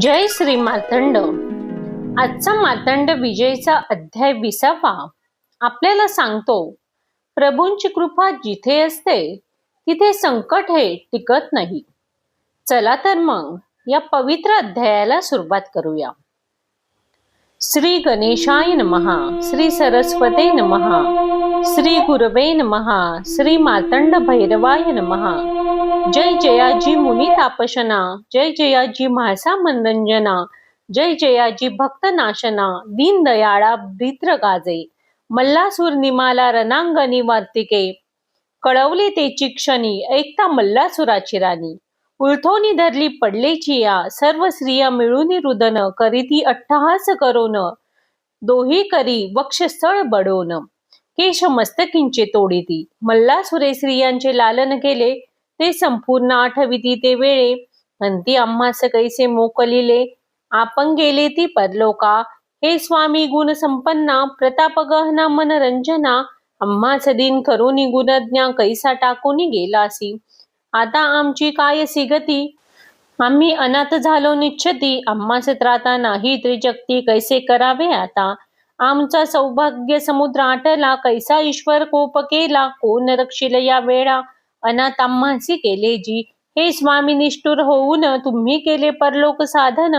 जय श्री मातंड आजचा मातंड विजयचा अध्याय विसावा. आपल्याला सांगतो प्रभूंची कृपा जिथे असते तिथे संकट हे टिकत नाही. चला तर मग या पवित्र अध्यायाला सुरुवात करूया. श्री गणेशाय नमहा श्री सरस्वते नमहा श्री गुरवे महा श्री मातंड भैरवाय महा जय जयाजी मुनी तापशना जय जयाजी म्हासा मनंजना जय जयाजी भक्त नाशना दीन दयाळा गाजे। मल्लासूर निमाला रणांगणी वार्तिके कळवले तेची क्षणी ऐकता मल्लासुराची राणी। उलथोनी धरली पडलेची या सर्व स्त्रिया मिळून रुदन करीती अट्टहास करोन। दोही करी वक्षस्थळ बडोन। केश मस्तकींचे तोडीती मल्लासुरे स्त्रियांचे लालन केले ते संपूर्ण आठविती ते वेळे. म्हणती आम्हास कैसे मोकलिले आपण गेले ती परलोका. हे स्वामी गुण संपन्ना प्रताप गहना मनरंजना आम्हास दिन करून गुणज्ञा कैसा टाकून गेलासी. आता आमची काय गती आम्ही अनाथ झालो निच्छती आम्हास त्राता नाही त्रिजगती कैसे करावे आता? आमचा सौभाग्य समुद्र आटला कैसा ईश्वर कोप केला कोण रक्षिल या वेळा? अनाथ केले जी. हे स्वामी निष्ठुर होऊन तुम्ही केले परलोक साधन.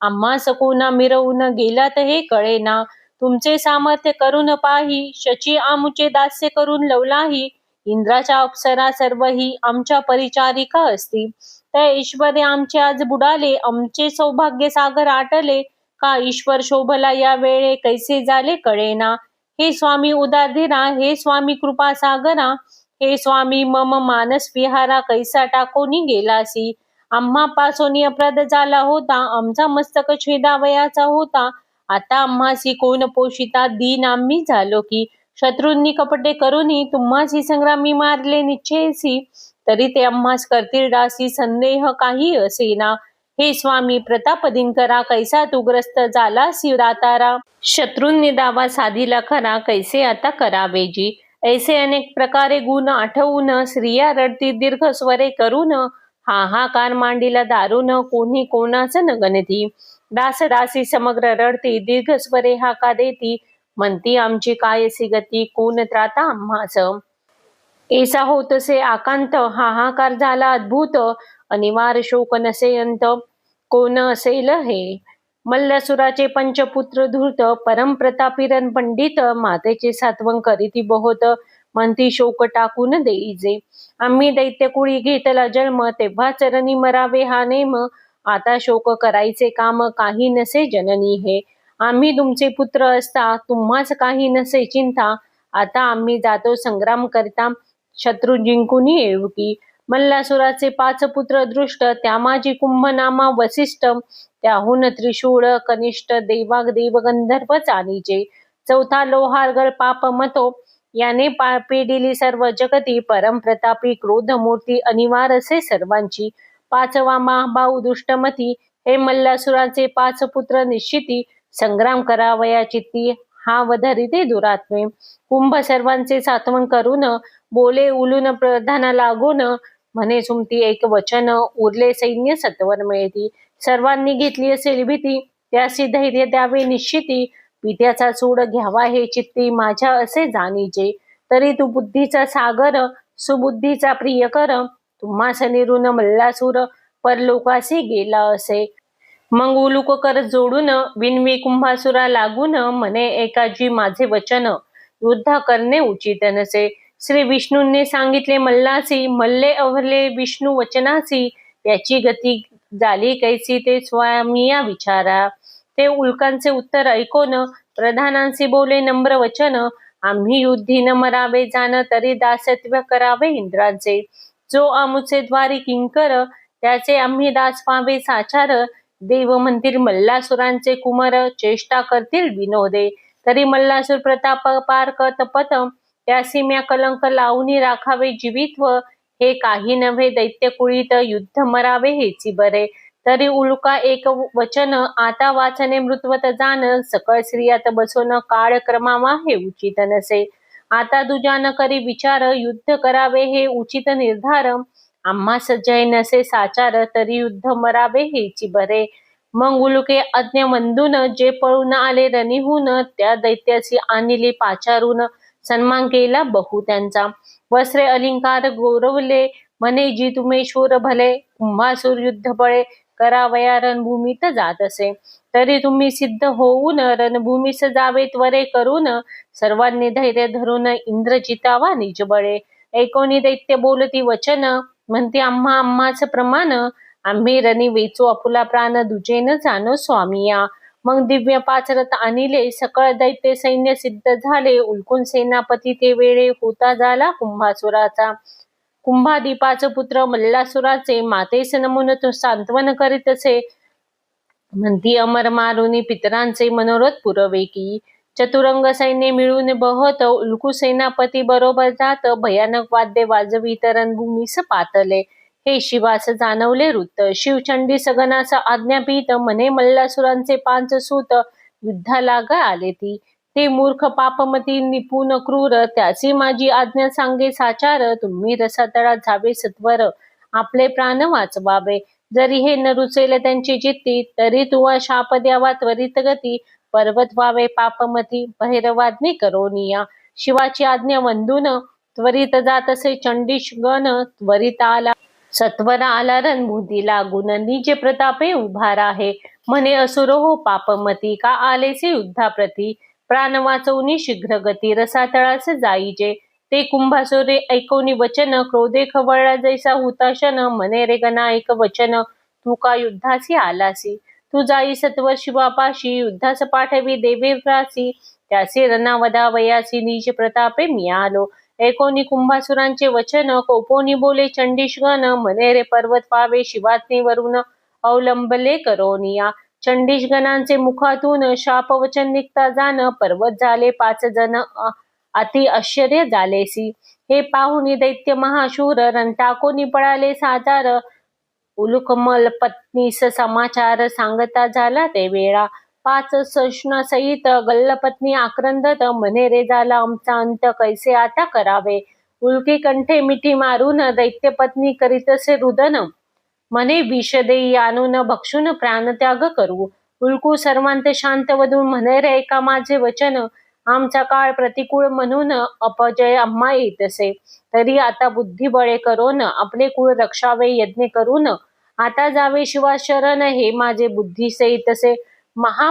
आम्हा सकोना मिरवून गेलात हे कळेना. तुमचे सामर्थ्य करून पाही शची आमुचे दास्य करून लवलाही. इंद्राच्या अप्सरा सर्व ही आमच्या परिचारिका असती. त्या ईश्वरे आमचे आज बुडाले आमचे सौभाग्य सागर आटले. का ईश्वर शोभला या वेळे कैसे झाले कळेना? हे स्वामी उदारधीरा हे स्वामी कृपा सागरा हे स्वामी मम मानस विहारा कैसा टाकोनी गेलासी? आम्हा पासोनी अपराध झाला होता आमचा मस्तक छेदावयाचा होता. आता आम्हासी कोण पोषिता दिन आम्ही झालो की? शत्रूंनी कपटे करूनही तुम्हासी संग्रामी मारले निश्चयसी. तरी ते आम्हास करतील डासी संदेह काही असेना. हे स्वामी प्रताप दिनकरा कैसा तुग्रस्त झाला शिवरातारा शत्रूंनी दावा साधीला खरा कैसे आता करावे जी? ऐसे अनेक प्रकारे गुण आठवून स्त्रिया रडती दीर्घ स्वरे करून हाहाकार मांडीला दारून कोणी कोणाच न गणती दास दासी समग्र रडती दीर्घ स्वरे हाका देती म्हणती आमची कायसी गती कोण त्राता आम्हाच? ऐसा होतसे आकांत हाहाकार झाला अद्भुत अनिवार शोक नसे अंत कोण असेल हे मल्लसुराचे पंचपुत्र धूर्त परमप्रतापिरन पंडित मातेचे सात्वं करीती बहुत म्हणती शोक टाकून देईजे. आम्ही दैत्य कुळी घेतला जन्म तेव्हा चरणी मरावे हा नेम. आता शोक करायचे काम काही नसे जननी हे. आम्ही तुमचे पुत्र असता तुम्हाच काही नसे चिंता. आता आम्ही जातो संग्राम करता शत्रू जिंकून येऊ की मल्लासुराचे पाच पुत्र दृष्ट त्यामाजी कुंभनामा वसिष्ठ त्याहून त्रिशूळ कनिष्ठ देवाग देव गंधर्व चालीचे चौथा लोहारगळ पाप मतो याने पिडिली सर्व जगती परमप्रतापी क्रोधमूर्ती अनिवार असे सर्वांची. पाचवा महाभाऊ दुष्टमती हे मल्लासुराचे पाच पुत्र निश्चिती संग्राम करावया चित्ती हा वधरिते दुरात्मे. कुंभ सर्वांचे सातवन करून बोले उलून प्रधाना लागून म्हणे सुमती एक वचन उरले सैन्य सत्वर मिळती. सर्वांनी घेतली असेल भीती त्यासी धैर्य द्यावे निश्चिती. पित्याचा सूड घ्यावा हे चित्ती माझ्या असे जाणीचे. तरी तू बुद्धीचा सागर सुबुद्धीचा प्रिय कर. तुम्हास निरून मल्लासूर परलोकासी गेला असे. मग उलुक कर जोडून विनवी कुंभासुरा लागून म्हणे एकाजी माझे वचन युद्ध करणे उचित नसे. श्री विष्णूंनी सांगितले मल्लासी मल्ले अवरले विष्णू वचनासी याची गती झाली कैसी ते स्वामिया विचारा. ते उल्कांचे उत्तर ऐकून प्रधानांशी बोले नम्र वचन आम्ही युद्धी न मरावे जाण तरी दासत्व करावे इंद्रांचे. जो आमुचे द्वारी किंकर त्याचे आम्ही दास पावे साचार. देव म्हणतील मल्लासुरांचे कुमार चेष्टा करतील विनोदे. तरी मल्लासूर प्रताप पार तपत त्या सीम्या कलंक लावून राखावे जीवित्व हे काही नव्हे दैत्य कुळीत युद्ध मरावे हेची बरे तरी उलका एक वचन आता वाचने मृत्वत जाण सकळ स्त्रियात बसून काळ क्रमावा हे उचित नसे. आता दुजान करी विचार युद्ध करावे हे उचित निर्धार. आम्हा सज्जय नसे साचार तरी युद्ध मरावे हेची बरे मग उलुके अज्ञ मंदून जे पळून आले रणीहून त्या दैत्याची आणली पाचारून सन्मान केला. बहु त्यांचा वस्त्रे अलंकार गौरवले. म्हणे जी तुम्ही शूर भले कुंभासूर युद्ध बळे करावया रणभूमीत जात असे. तरी तुम्ही सिद्ध होऊन रणभूमीस जावे त्वरे करून सर्वांनी धैर्य धरून इंद्र जितावा निज बळे. ऐकोनी दैत्य बोलती वचन. म्हणते आम्हा आम्हाच प्रमाण. आम्ही रणी वेचो आपुला प्राण दुजेन जाणो स्वामिया मग दिव्य पाचरथ आणले. सकळ दैत्य सैन्य सिद्ध झाले. उलकून सेनापती ते वेळे होता झाला कुंभासुराचा. कुंभादीपाच पुत्र मल्लासुराचे. मातेस नमून तो सांत्वन करीत असे म्हणती अमर मारुनी पितरांचे मनोरथ पुरवे की चतुरंग सैन्य मिळून बहत. उल्कू सेनापती बरोबर जात. भयानक वाद्य वाजवी रणभूमीस पातले. हे शिवास जाणवले वृत्त. शिवचंडी सगनास आज्ञापीत मने मल्लासुरांचे पांच सूत युद्धाला ग आले ती. ते मूर्ख पापमती निपुण क्रूर त्याची माझी आज्ञा सांगे साचार तुम्ही रसातळात जावे सत्वर आपले प्राण वाचवावे. जरी हे न रुचेल त्यांची जित्ती तरी तुवा शाप द्यावा त्वरित गती. पर्वत व्हावे पापमती भैरवाज्ञे करोनिया शिवाची आज्ञा वंदून त्वरित जात असे चंडीश गण त्वरित आला सत्वर आला रणभूती लागून निज प्रतापे उभार आहे. म्हणे असुर हो पापमती का आलेसे युद्धाप्रती? प्राण वाचवणी शीघ्र गती रसातळास जाईजे. ते कुंभासुरे ऐकवणी वचन क्रोधे खवळला जैसा हुताशन मने रे गणा एक वचन तू का युद्धासी आलासी? तू जाई सत्व शिवापाशी युद्धास पाठवी देवेव्रासी त्याचे रणावदा वयासी निज प्रतापे मी एकोणी कुंभासुरांचे वचन कोपोनी बोले चंडीशगण मने रे पर्वत पावे शिवात्नी वरून अवलंबले करोनिया. चंडीशगणांचे मुखातून शाप वचन निघता जाण पर्वत झाले पाच जण अति आश्चर्य झालेसी हे पाहुनी दैत्य महाशूर रंटाकोनी पळाले साधार उलुकमल पत्नीस समाचार सांगता झाला ते वेळा. पाच सहित गल्लपत्नी आक्रंदत म्हणे रे झाला आमचा अंत कैसे आता करावे? उलकी कंठे मिठी मारून दैत्यपत्नी करीतसे रुदन. मने विष देई आणून भक्षून प्राणत्याग करू. उल्कू सर्वांत शांत वधून म्हणे रे एका माझे वचन. आमचा काळ प्रतिकूल म्हणून अपजय आम्हा येतसे. तरी आता बुद्धिबळे करून आपले कुळ रक्षावे यज्ञ करून. आता जावे शिवा शरण हे माझे बुद्धीसे तसे महा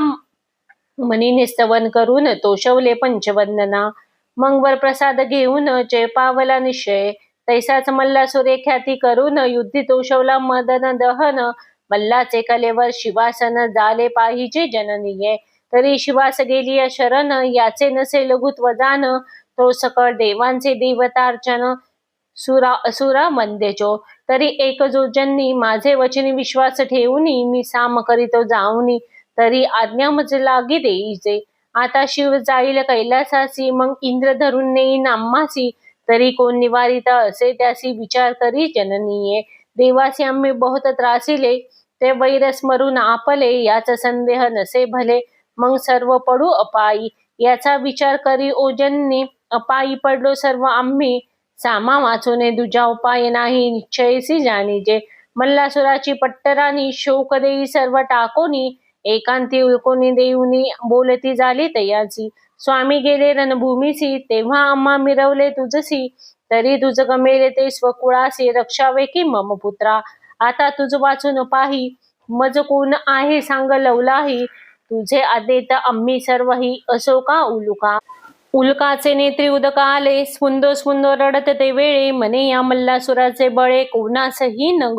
मनीने स्तवन करून तोषवले पंचवंदना. मंगवर प्रसाद घेऊन जय पावला निश्चय. तैसाच मल्लासुरे ख्याती करून युद्धी तोषवला मदन दहन. मल्लाचे कलेवर शिवासन झाले पाहिजे जननीय. तरी शिवास गेली शरण याचे नसे लघुत्व जान. तो सकळ देवांचे देवतार्चन सुरा असुरा मंदेचो. तरी एक जो माझे वचनी विश्वास ठेवून मी साम करीतो जाऊनी. तरी आज्ञा मज लागी देईचे आता शिव जाईल कैलासासी मग इंद्र धरून नेई नाम्मासी. तरी कोण निवारिता असे त्यासी विचार करी जननीये. देवासी आम्ही बहुत त्रासिले ते वैर स्मरून आपले याचा संदेह नसे भले. मग सर्व पडू अपायी याचा विचार करी ओजननी अपायी पडलो सर्व आम्ही सामा वाचूने दुजा उपाय नाही निश्चयसी जाणीजे. मल्लासुराची पट्टरानी शोक देई सर्व टाकोनी. एकांती उलकोनी देऊनी बोलती झाली तयाची. स्वामी गेले रणभूमीसी तेव्हा आम्हा मिरवले तुझसी तरी तुझ गमेले ते स्वकुळासी रक्षावे की मम पुत्रा? आता तुझ वाचून पाही. मज कोण आहे सांग लवलाही. तुझे आदेत आम्ही सर्वही असो का उलुका? उल्काचे नेत्री उदका आले. स्फुंदो स्फुंदो रडत ते वेळे. म्हणे या मल्लासुराचे बळे कोणासही न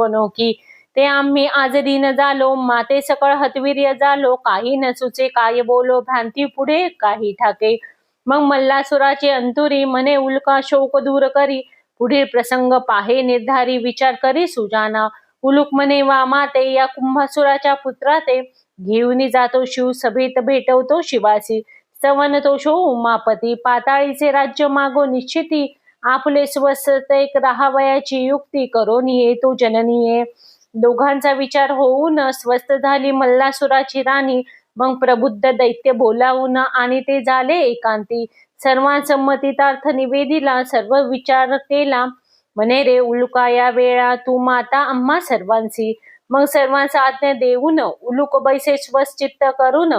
ते आम्ही आज दिन झालो माते सकळ हतवीर्य झालो काही नसुचे काय बोलो भ्रांती पुढे काही ठाके. मग मल्लासुराचे अंतुरी मने उल्का शोक दूर करी पुढील प्रसंग पाहे निर्धारी विचार करी सुजाना. उलुक मने वा माते या कुंभासुराच्या पुत्रा ते घेऊन जातो शिव सभेत भेटवतो शिवासी. सवन तो शो उमापती. पाताळीचे राज्य मागो निश्चिती. आपले स्वस्त एक राहावयाची युक्ती करून येतो जननीये. दोघांचा विचार होऊन स्वस्थ झाली मल्लासुराची राणी. मग प्रबुद्ध दैत्य बोलावून आणि ते झाले एकांती. सर्वांसंमतीतार्थ निवेदिला सर्व विचार केला. म्हणे रे उलुका या वेळा तू माता आम्हा सर्वांची मग सर्वांचा आज्ञा देऊन उलुक बैसे स्वचित्त करून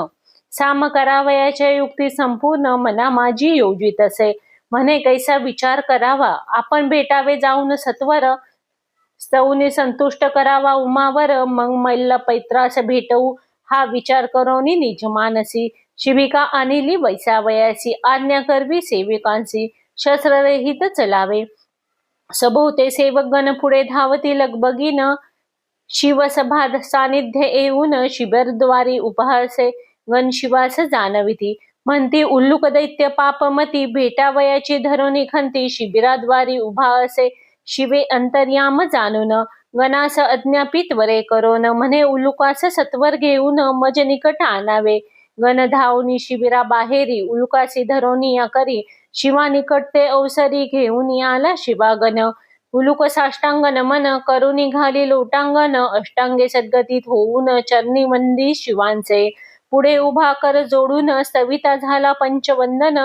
साम करावयाच्या युक्ती संपूर्ण मना माझी योजित असे. म्हणे कैसा विचार करावा? आपण भेटावे जाऊन सत्वर स्तवनी संतुष्ट करावा उमावर मग मैल्ल पैत्रास भेटवू. हा विचार करोनी निज मानसी शिबिका आणली वैसावयासी आज्ञा करवी सेविकांसी शस्त्ररहित चलावे. सभोवते सेवकगण पुढे धावती लगबगीन शिवसभा सानिध्य येऊन शिबिरद्वारी उपहासे गण शिवास जाणविती. म्हणती उल्लुक दैत्य पापमती भेटावयाची धरुणी खंती शिबिराद्वारी उभा असे शिवे अंतर्याम जाणून गणास अज्ञापित वरे करोन म्हणे उलुकास सत्वर घेऊन मज निकट आणावे. गण धावनी शिबिरा बाहेरी उलुकासी धरोनी या करी शिवा निकट ते अवसरी घेऊन आला शिवागण. उलुक साष्टांग नमन करुणी घाली लोटांगण अष्टांगे सद्गतीत होऊन चरणी मंदी शिवांचे. पुढे उभा कर जोडून सविता झाला पंचवंदन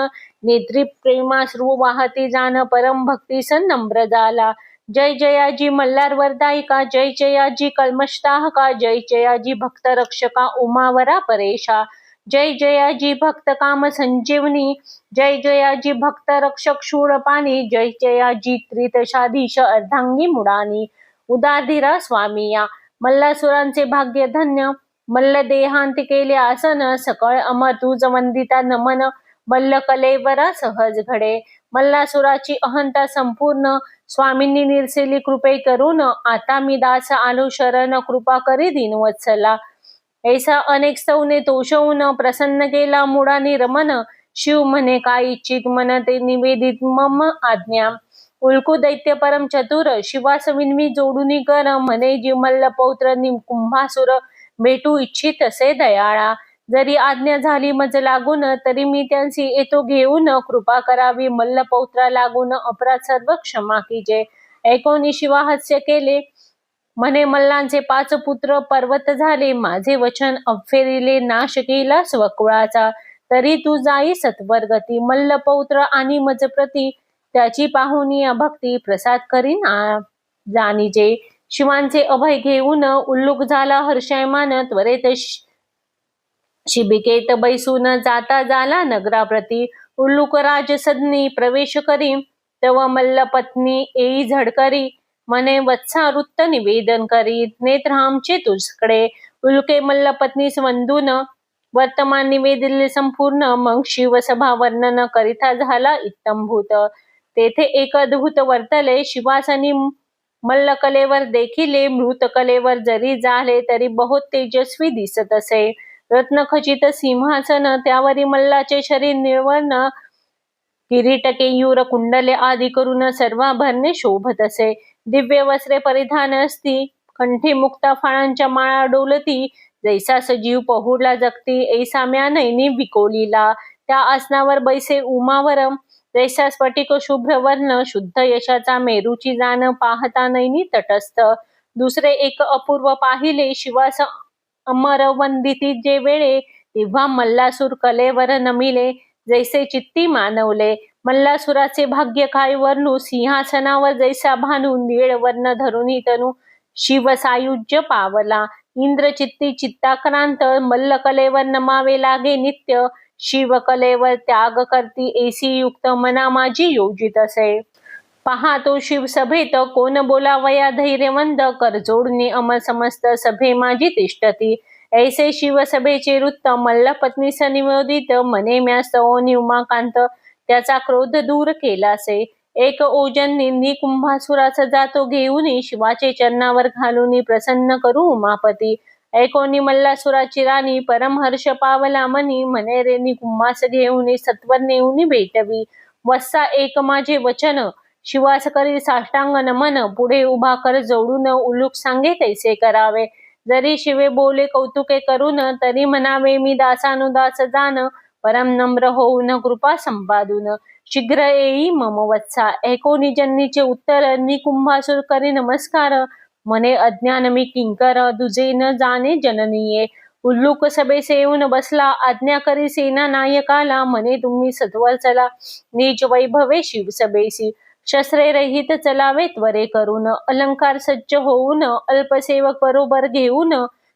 नेत्री प्रेमाश्रू वाहती जाण परम भक्ती सन नम्र झाला जय जयाजी मल्हार वरदायिका जय जयाजी कल्मषताहका जय जयाजी भक्त रक्षका उमावरा परेशा. जय जयाजी भक्त काम संजीवनी जय जयाजी भक्त रक्षक शूरपाणी जय जयाजी त्रितशाधीश अर्धांगी मुडानी. उदाधीरा स्वामिया मल्लासुरांचे भाग्य धन्य मल्ल देहांत केले आसन सकळ अमर तुज वंदिता नमन. मल्ल कलेवर सहज घडे. मल्लासुराची अहंता संपूर्ण. स्वामींनी निर्सेली कृपे करून आता मी दास आलो शरण कृपा करी दिनवत्सला ऐसा अनेक सौने तोषवून प्रसन्न केला मुडानी रमन शिव म्हणे काय इच्छित मन ते निवेदित मम आज्ञा. उल्कू दैत्य परम चतुर. शिवास विनवी जोडूनी कर. म्हणे जी मल्ल पौत्र कुंभासुर. भेटू इच्छित असे दयाळा. जरी आज्ञा झाली मज लागून तरी मी त्यांची येतो घेऊन कृपा करावी. मल्ल पौत्रा लागून अपराध सर्व क्षमा कीजे. ऐकोनी हस्य केले. म्हणे मल्लांचे पाच पुत्र पर्वत झाले. माझे वचन अफेरिले नाश केला स्वकुळाचा तरी तू जाई सत्वर गती मल्ल पौत्र आणि मज प्रती त्याची पाहुणी भक्ती प्रसाद करीन जाणीजे. शिवांचे अभय घेऊन उल्लूक झाला हर्षयमान. त्वरेत शिबिकेत बैसून जाता झाला नगराप्रती. उल्लूक राज सदनी प्रवेश करी. तेव्हा मल्ल पत्नी येई झडकरी. मने वत्सा वृत्त निवेदन करी. नेत्र आमचे तुझकडे. उल्के मल्ल पत्नीस वंदून वर्तमान निवेदिले संपूर्ण. मग शिवसभा वर्णन करिता झाला इत्तमभूत तेथे एक अद्भुत वर्तले. शिवासनी मल्लकलेवर देखील. मृतकलेवर जरी झाले तरी बहुत तेजस्वी दिसत असे. रत्नखचित सिंहासन त्यावरी मल्लाचे शरीर निर्वण किरीटके युर कुंडले आदी करून सर्वाभरणे शोभत असे. दिव्य वस्त्रे परिधान असती कंठी मुक्ता फळांच्या माळा डोलती जैसा सजीव पहुडला जगती ऐसा म्या नैनी विकोलीला. त्या आसनावर बैसे उमावरम जैसा स्फटिक शुभ्र वर्ण शुद्ध यशाचा मेरूची जाण पाहता नैनी तटस्थ. दुसरे एक अपूर्व पाहिले शिवास अमर वंदिती जे वेळे तेव्हा मल्लासूर कलेवर नमिले. जैसे चित्ती मानवले मल्लासुराचे भाग्य काय वर्णू सिंहासनावर जैसा भानू निळ वर्ण धरुनी तनु. शिव सायुज्य पावला इंद्रचित्ती चित्ताक्रांत मल्लकलेवर नमावे लागे नित्य. शिवकलेवर त्याग करती एसी युक्त मना माझी योजित असे. पहा शिव सभेत कोण बोलावया धैर्यवंद करजोडनी अमर समस्त सभे माझी तिष्ठती. ऐसे शिवसभेचे वृत्त मल्ल पत्नी मने म्यास सवनी उमाकांत त्याचा क्रोध दूर केलासे. एक ओजन कुंभासुराचा जातो घेऊन शिवाचे चरणावर घालून प्रसन्न करू उमापती. ऐकोनी मल्लासुराची राणी परमहर्ष पावला मनी मनेरेनी कुंभास घेऊन सत्वर नेऊन भेटवी. वस्सा एक माझे वचन शिवास करी साष्टांग नमन पुढे उभा कर जोडून उलूक सांगे तैसे करावे? जरी शिवे बोले कौतुके करून तरी म्हणावे मी दासानुदास जान परम नम्र होऊन कृपा संपादून. शीघ्र येई मम वत्सा. ऐको निजन्नीचे उत्तर? निकुंभासुर करी नमस्कार. मने अज्ञान मी किंकर दुजे न जाणे जननीये. उल्लूक सभेसे येऊन बसला आज्ञा करी सेना नायकाला मने तुम्ही सत्वर चला निज वैभवे शिव सभेशी रहित चलावे त्वरे करून अलंकार सज्ज होऊन अल्पसेवक बरोबर घेऊन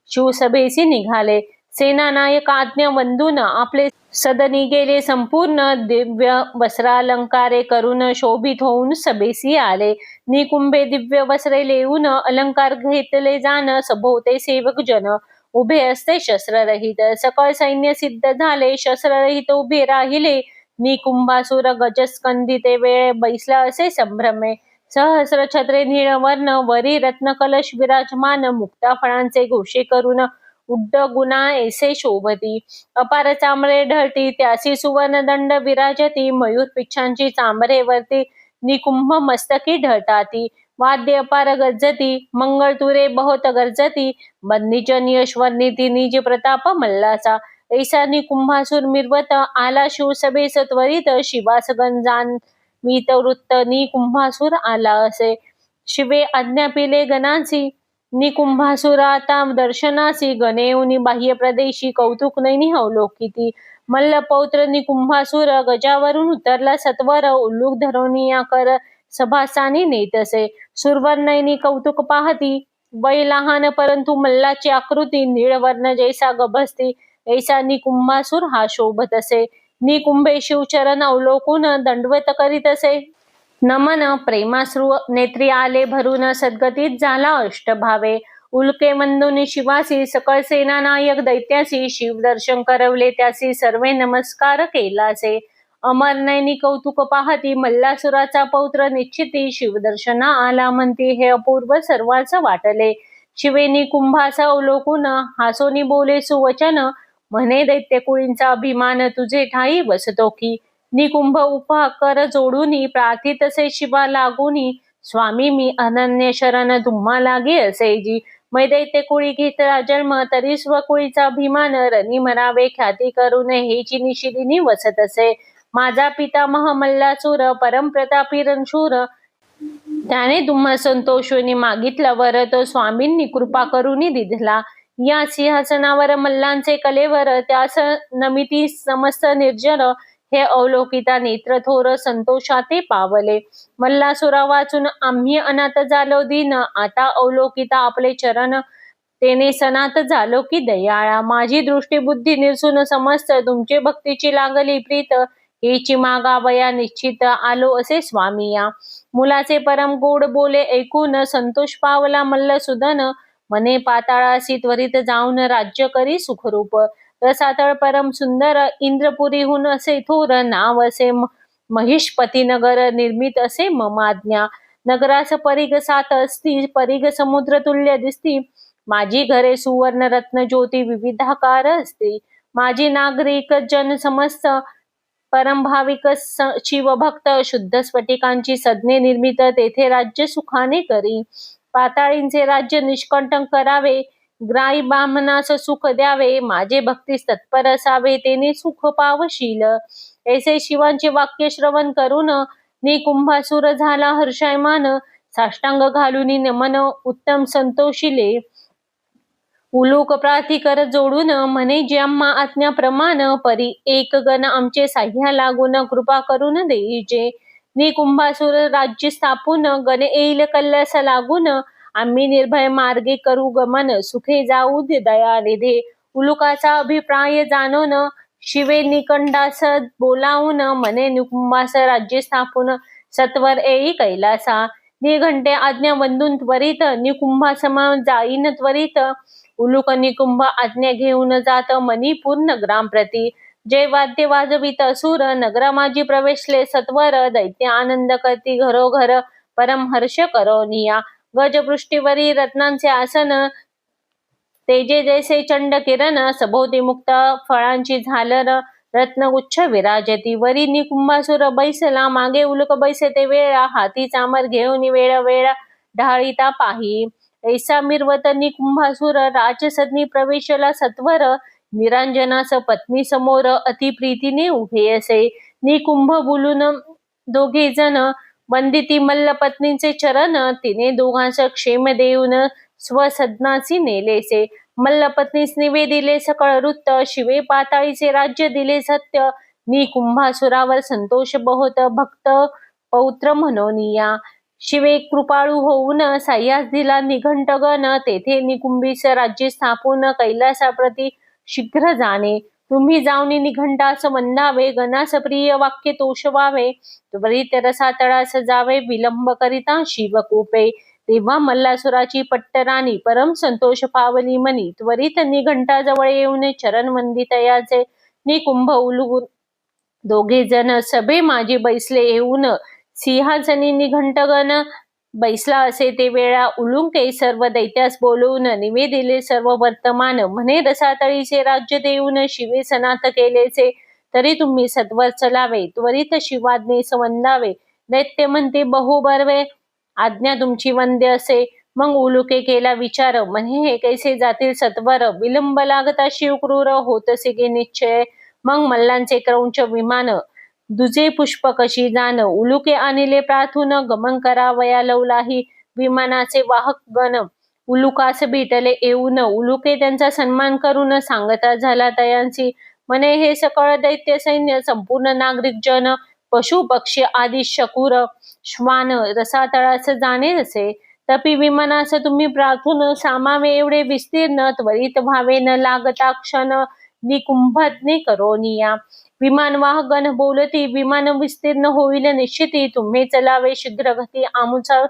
शिवसभेसी निघाले. सेनानायक आज्ञा वंदून आपले सदनी गेले संपूर्ण दिव्य वस्त्रालंकारे करून शोभित होऊन सभेसी आले. निकुंभे दिव्य वस्त्रे लेऊन अलंकार घेतले जाण सभोवते सेवक जन उभे असते शस्त्ररहित. सकळ सैन्य सिद्ध झाले शस्त्ररहित उभे राहिले. निकुंभासुर गजस्कंदिते वेळ बैसला असे संभ्रमे। सहस्र छत्रे निळवर्ण वरी रत्न कलश विराजमान मुक्ता फळांचे घोषे करून उड्ड गुणा ऐसे शोभती। अपार चांबरे ढळती त्यासी सुवर्ण दंड विराजती मयूर पिच्छांची चामरे वरती निकुंभ मस्तकी ढळताती। वाद्य अपार गरजती मंगळतुरे बहुत गर्जती बंदीजन निधी निज प्रताप मल्लाचा। ऐसा निकुंभासूर मिरवत आला शिवसभेस त्वरित शिवास गंजान वीत वृत्त निकुंभासूर आला असे. शिवे आज्ञा पिले गणांसी. निकुंभासुर आता दर्शनासी. गणेऊनी बाह्य प्रदेशी कौतुक नैनी अवलोकिती. मल्ल पौत्र निकुंभासुर गजावरून उतरला सत्वर. उल्लूक धरोनिया कर सभासानी नेतसे. सुरवर्णैनी कौतुक पाहती. वय लहान परंतु मल्लाची आकृती. निळवर्ण जैसा गभसती. ऐसा निकुंभासूर हा शोभत असे. निकुंभे शिवचरण अवलोकून दंडवत करीत असे. नमन प्रेमाश्रू नेत्री आले भरून सद्गतीत झाला अष्टभावे. उल्के मंदुनी शिवासी सकळ सेना नायक दैत्यासी शिवदर्शन करवले त्यासी सर्वे नमस्कार केलासे. अमर नैनी कौतुक पाहती मल्लासुराचा पौत्र निश्चिती शिवदर्शना आला म्हणती हे अपूर्व सर्वांच वाटले. शिवेनी कुंभाचा अवलोकून हासोनी बोले सुवचन म्हणे दैत्य कुळींचा अभिमान तुझे ठाई बसतो की. निकुंभ उपा कर जोडूनी प्रार्थितसे शिवा लागूनी. स्वामी मी अनन्य शरण तुम्हा लागे असे जी. मैदैत्य कुळी घेत जन्म तरी स्वकुळीचा अभिमान रनी मरावे ख्याती करून हे निशिदिनी वसत असे. माझा पिता महमल्लासूर परमप्रतापी रणशूर. त्याने तुम्हा संतोषोनी मागितला वर तो स्वामींनी कृपा करुनी दिधला या सिंहासनावर मल्लांचे कलेवर त्यास नमिती समस्त निर्जन हे अवलोकिता नेत्रथोर संतोषाते पावले. मल्लासुरा वाचून आम्ही अनाथ झालो दिन आता अवलोकिता आपले चरण तेने सनात झालो की दयाळा. माझी दृष्टी बुद्धी निरसून समस्त तुमचे भक्तीची लागली प्रीत हेची मागावया निश्चित आलो असे स्वामी या मुलाचे परम गोड बोले ऐकून संतोष पावला मल्ल सुदन मने पाताळासी त्वरित जाऊन राज्य करी सुखरूप. रसातळ परम सुंदर इंद्रपुरीहून असे थोर नाव असे महिषपती नगर निर्मित असे ममाज्ञा नगरास परिग सात असती परिग समुद्र तुल्य दिसती. माझी घरे सुवर्ण रत्न ज्योती विविधाकार असते. माझी नागरिक जन समस्त परमभाविक शिवभक्त शुद्ध स्फटिकांची सज्ञे निर्मित तेथे राज्य सुखाने करी. पाताळींचे राज्य निष्कंटक करावे. ग्राई ब्राह्मणास सुख द्यावे. माझे भक्तीस तत्पर असावे. तेने सुख पावशील. ऐसे शिवांचे वाक्य श्रवण करून निकुंभासुर झाला हर्षायमान. साष्टांग घालून नमन उत्तम संतोषिले. उलोक प्रातिकर जोडून म्हणे ज्याम्मा आज्ञाप्रमाण परी एक गण आमचे साह्या लागून कृपा करून देईजे. निकुंभासुर राज्य स्थापून गण येईल कल्लस लागून आम्ही निर्भय मार्गे करू गमन सुखे जाऊ दे दया निधे. उलुकाचा अभिप्राय जाणून शिवे निकंडास बोलावून मने निकुंभास राज्य स्थापून सत्वर येई कैलासा. निघंटे आज्ञा बंधून त्वरित निकुंभासमा जाईन त्वरित. उलुक निकुंभ आज्ञा घेऊन जात मनी पूर्ण ग्राम प्रती जे वाद्य वाजवित असुर नगरमाजी प्रवेशले सत्वर दैत्य आनंद करती घरोघर परमहर्ष करोनिया गजपृष्टीवरी रत्नांचे आसन तेजे जैसे चंड किरण सभोवती मुक्त फळांची झालर रत्नगुच्छ विराजती. वरी निकुंभासुर बैसला मागे उलक बैसे ते वेळा हाती चामर घेऊन वेळ वेळ ढाळीता पाही. ऐसा मिरवत निकुंभासुर राजसदनी प्रवेशला सत्वर निरांजनास पत्नी समोर अतिप्रीतीने उभे असे. निकुंभ बोलून दोघे जण वंदिती मल्ल पत्नीचे चरण तिने दोघांस क्षेम देऊन स्वसदनाची नेलेसे. मल्ल पत्नीस निवेदिले सकळ वृत्त शिवे पाताळीचे राज्य दिले सत्य. नि कुंभासुरावर संतोष बहुत भक्त पौत्र म्हणोनिया शिवे कृपाळू होऊन साह्यास दिला निघंटगण तेथे निकुंभीस राज्य स्थापून कैलासाप्रती शीघ्र जाणे. तुम्ही जाऊन निघंटास मंदावे गणास प्रिय वाक्य तोषवावे. त्वरित रसातळास जावे विलंब करिता शिवकूपे. तेव्हा मल्लासुराची पट्टराणी परम संतोष पावली मनी. त्वरित निघंटाजवळ येऊन चरण वंदितयाचे निकुंभ उलगून दोघे जण सभे माझी बैसले येऊन सिंहासनी निघंटगण बैसला असे ते वेळा उलुंके सर्व दैत्यास बोलवून निवेदिले सर्व वर्तमान म्हणे रसातळीचे राज्य देऊन शिवे सनात केलेचे तरी तुम्ही सत्वर चलावे त्वरित शिवाज्ञे वंदावे दैत्य म्हणते बहु बर्वे आज्ञा तुमची वंद्य असे. मग उलुके केला विचार म्हणे हे कैसे जातील सत्वर? विलंब लागता शिवक्रूर होत गे निश्चय. मग मल्लांचे क्रौंच विमान दुजे पुष्प कशी जाण उलुके आणले प्रार्थून गमन करावया लवलाही विमानाचे वाहक गण. उलुकास भेटले येऊन उलुके त्यांचा सन्मान करून सांगता झाला तयांची मने हे सकळ दैत्य सैन्य संपूर्ण नागरिक जन पशु पक्षी आदी शकुर श्वान रसातळास जाणे असे. तपी विमानास तुम्ही प्रार्थून सामावे एवढे विस्तीर्ण त्वरित भावे न लागता क्षण निकुंभज्ञे करोनिया विमान वाहगन बोलती विमान विस्तीर्ण होईल निश्चिती. तुम्ही चलावे शीघ्रगती आमचा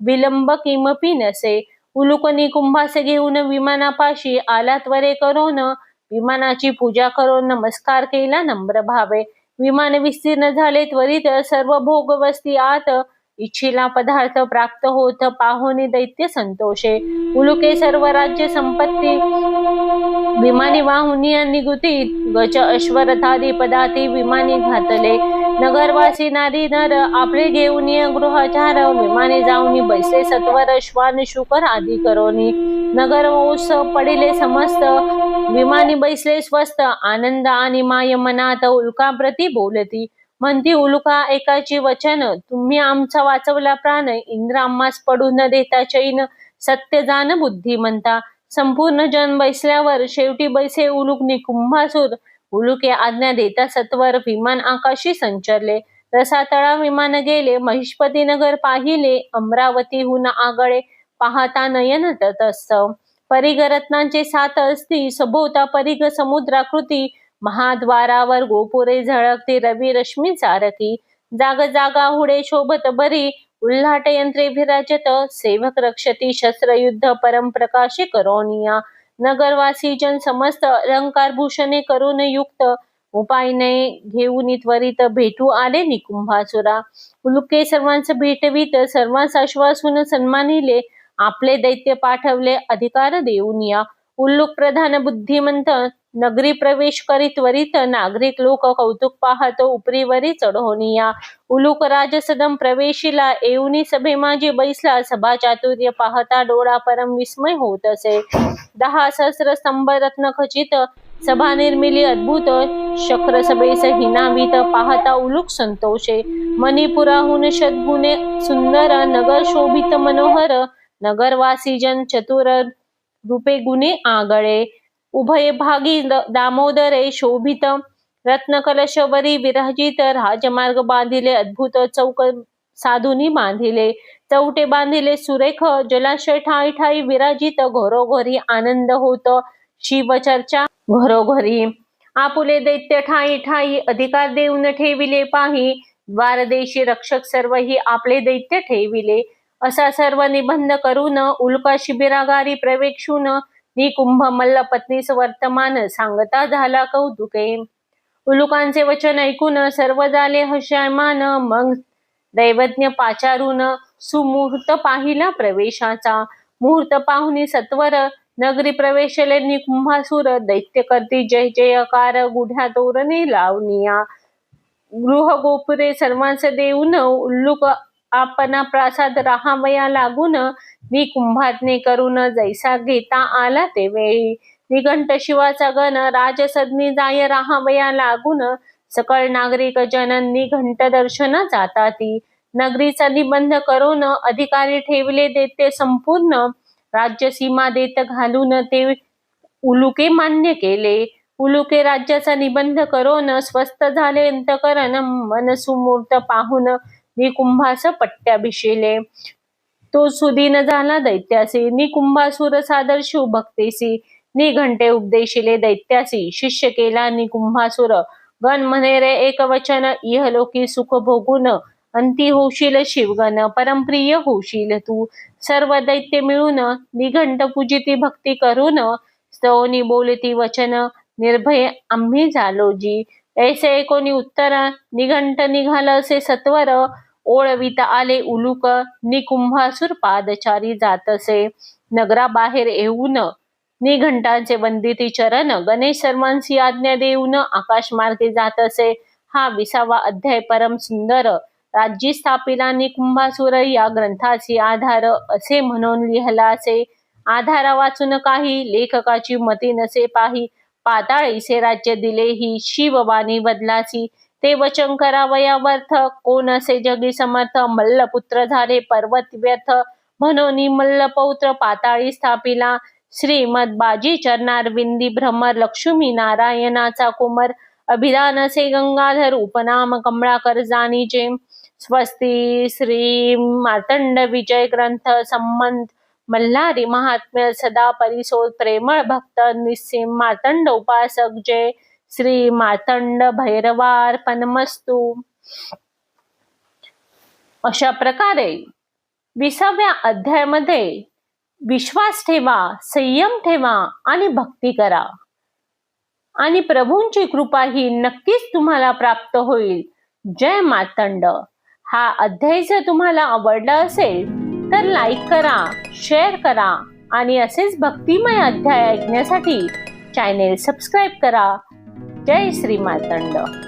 विलंब किमपी नसे. उलुकनी कुंभास घेऊन विमानापाशी आला त्वरे करून. विमानाची पूजा करून नमस्कार केला नम्र भावे. विमान विस्तीर्ण झाले त्वरित सर्व भोग वस्ती आत इच्छिला पदार्थ प्राप्त होत पाहुणे दैत्य संतोषे. उलुके सर्व राज्य संपत्ती. विमानी वाहुनी निगुती गच अश्वरथादी पदाती विमानी घातले. नगरवासी नारी नर आपले घेऊन गृहचार. विमाने जाऊन बैसे सत्वर श्वान शुकर आदी करोनी. नगर ओस पडिले समस्त. विमानी बैसले स्वस्त आनंद आणि माय मनात उल्काप्रती बोलती. म्हणती उलुका एकाची वचन तुम्ही आमचा वाचवला प्राण इंद्र आम्हास पडू न देता चैन सत्य जाण बुद्धिमंता संपूर्ण जन बैसल्यावर शेवटी बैसे उलुक निकुंभासूर उलुके आज्ञा देता सत्वर विमान आकाशी संचरले. रसातळा विमान गेले महिष्पती नगर पाहिले अमरावतीहून आगळे पाहता नयन ततस्त परिगरत्नांचे सात असती सभोवता परिग समुद्राकृती महाद्वारावर गोपुरे झळकती रवी रश्मी चारकी जाग जागा हुडे शोभत बरी. उल्हाट यंत्रे विराजत. सेवक रक्षती शस्त्रयुद्ध परमप्रकाशे करोनिया. नगरवासी जन समस्त अलंकार भूषणे करून युक्त. उपायने घेऊन त्वरित भेटू आले निकुंभासुरा. उलुके सर्वांस भेटवीत सर्वांस आश्वासून सन्मानिले. आपले दैत्य पाठवले अधिकार देऊन या उल्लुक प्रधान बुद्धिमंत नगरी प्रवेश करी त्वरित नागरिक लोक कौतुक पाहतो उपरीवरी चढवणिया उलुक राजसदम प्रवेशिला येऊनी सभे माझी बैसला सभा चातुर्य पाहता डोळा परम विस्मय होत असे. दहा सहस्र स्तंभ रत्न खचित सभा निर्मिली अद्भुत शक्र सभेस हिनावित पाहता उलुक संतोषे. मणिपुराहून शतगुणे सुंदर नगर शोभित मनोहर नगरवासी जन चतुर रूपे गुणे आगळे. उभय भागी दामोदरे शोभित रत्नकलशवरी विराजित राजमार्ग बांधिले अद्भुत चौक साधूनी बांधिले चौटे बांधिले सुरेख जलाशय ठाई ठाई विराजित घरोघरी आनंद होत शिवचर्चा घरोघरी आपुले दैत्य ठाई ठाई अधिकार देऊन ठेविले पाही द्वारदेशी रक्षक सर्व ही आपले दैत्य ठेविले असा सर्व निबंध करून उल्का शिबिरागारी प्रवेक्षून निकुंभ मल्ल पत्नीस वर्तमान सांगता झाला कौतुके. उलुकांचे वचन ऐकून सर्व झाले हशायमान मग दैवज्ञ पाचारून सुमुहूर्त पाहिला प्रवेशाचा. मुहूर्त पाहुनी सत्वर नगरी प्रवेशले निकुंभासुर दैत्य करती जय जयकार गुढ्या तोरणे लावनिया. गृह गोपुरे सर्वांस देऊन उल्लुक आपणा प्रासाद राहावया लागून कुंभातने करून जैसा घेता आला ते वेळी. निघंट शिवाचा गण राजसदनी जाय राहावया लागून सकळ नागरिक जन निघंट दर्शन जाताती. नगरीचा निबंध करून अधिकारी ठेवले देते संपूर्ण राज्य सीमा देत घालून ते उलुके मान्य केले. उलुके राज्याचा निबंध करून स्वस्त झाले अंतकरण मन सुमूर्त पाहून निकुंभास पट्ट्याभिषेले. तो सुदीन झाला दैत्यासी. निकुंभासुर सादर शिव भक्तीसी. निघंटे उपदेशिले दैत्यासी. शिष्य केला निकुंभासुर. गण म्हणे रे एक वचन इहलोकी सुख भोगून अंती होशील शिवगण परमप्रिय होशील तू. सर्व दैत्य मिळून निघंट पूजिती भक्ती करून स्तवनी बोलती वचन निर्भय आम्ही झालो जी. ऐसे एकोणी उत्तर निघंट निघाल असे सत्वर ओळविता आले उलूक निकुंभासुर पादचारी जातसे. नगराबाहेर येऊन निघंटांचे वंदिती चरण गणेश सर्वांशी आज्ञा देऊन आकाश मार्गे जात असे हा विसावा अध्याय परम सुंदर. राज्य स्थापिला निकुंभासुर या ग्रंथाची आधार असे म्हणून लिहिला असे आधारा वाचून काही लेखकाची मती नसे पाही. पाताळीसे राज्य दिले ही शिववाणी बदलाची ते वचन करावया व्यर्थ कोण असे जगी समर्थ मल्लपुत्र झाले पर्वत व्यथ म्हणून मल्लपौत्र पाताळी स्थापिला. श्रीमद बाजी चरणार विंदी भ्रमर लक्ष्मी नारायणाचा कुमर. अभिधान असे गंगाधर उपनाम कमळाकर जाणीचे स्वस्ती श्री मार्तंड विजय ग्रंथ संबंध. मल्हारी महात्म्य सदा परिसोद प्रेमळ भक्त निस्सिम मार्तंड उपासक जय. श्री मार्तंड भैरवार पनमस्तू अशा प्रकारे विसाव्या अध्यायामध्ये विश्वास ठेवा संयम ठेवा आणि भक्ती करा. आणि प्रभूंची कृपा ही नक्कीच तुम्हाला प्राप्त होईल. जय मातंड. हा अध्याय जर तुम्हाला आवडला असेल तर लाईक करा शेअर करा आणि असेच भक्तिमय अध्याय ऐकण्यासाठी चॅनेल सबस्क्राईब करा. जय श्री मातंड.